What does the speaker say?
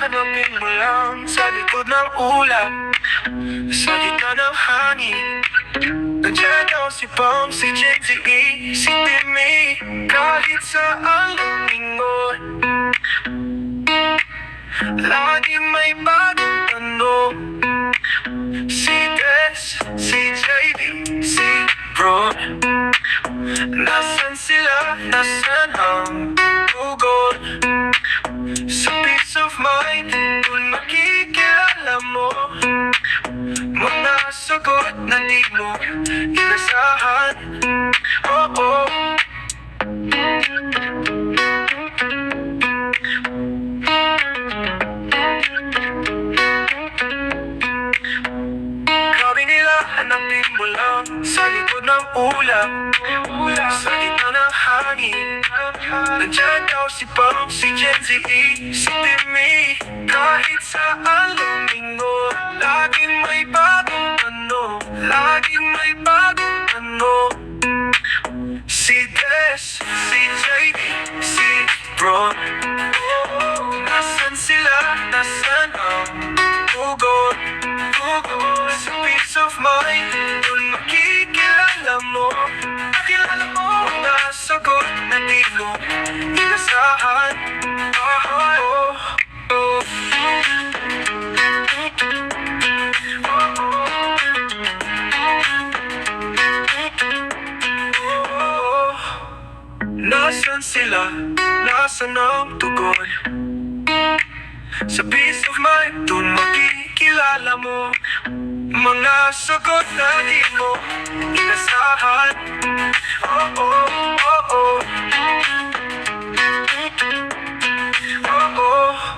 hanapin mo lang Sa likod ng ulap Sa gitna ng hangin. Nandiyan daw si Pam, si Jake, si Timmy. Kahit saan lumingon Lagi may bagong tanong. Si Des, si JD, si Ron. Nasaan sila? Nasaan ang na di mo inasahan. Oh, oh nila, hanapin mo lang Sa likod ng ulap Sa gitna ng hangin. Nandiyan daw si Pam, si si E, si Timmy. Kahit saan Laging may bagong tanong Si Des, si JD, si Bron Nasaan sila? Nasaan ang tugod? Tugod sa peace of mind. Kung makikilala mo. Makilala mo Mga sagot na di mo inasahan Nasaan sila? Nasaan ang tugon? Sa peace of mind, dun makikilala mo Mga sagot na di mo inasahan